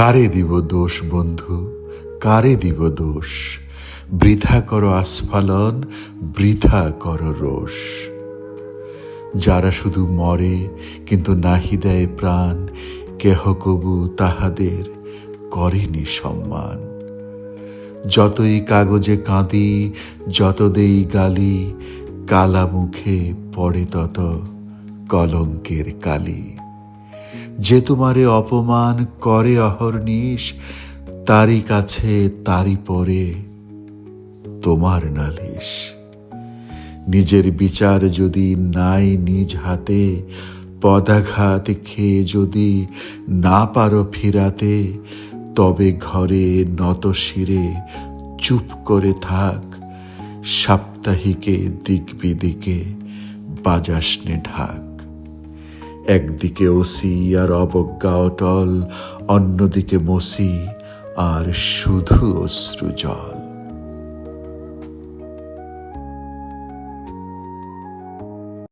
কারে দিব দোষ, বন্ধু? কারে দিব দোষ? বৃথা করো আস্ফালন, বৃথা করো রোষ। যারা শুধু মরে, কিন্তু নাহি দেয় প্রাণ, কেহ কবু তাহাদের করেনি সম্মান। যতই কাগজে কাঁদি, যত দেই গালি, কালা মুখে পড়ে তত কলঙ্কের কালি। যে তোমারে অপমান করে অহর্নিশ তারই কাছে তারই পরে তোমার নালিশ। নিজের বিচার যদি নাই নিজ হাতে, পদাঘাত খেয়ে যদি না পারো ফিরাতে, তবে ঘরে নত শিরে চুপ করে থাক, সাপ্তাহিকে দিক বিদিকে বাজাসনে ঢাক। একদিকে ওসি আর অবজ্ঞা অটল অন্যদিকে মসি আর শুধু অশ্রু জল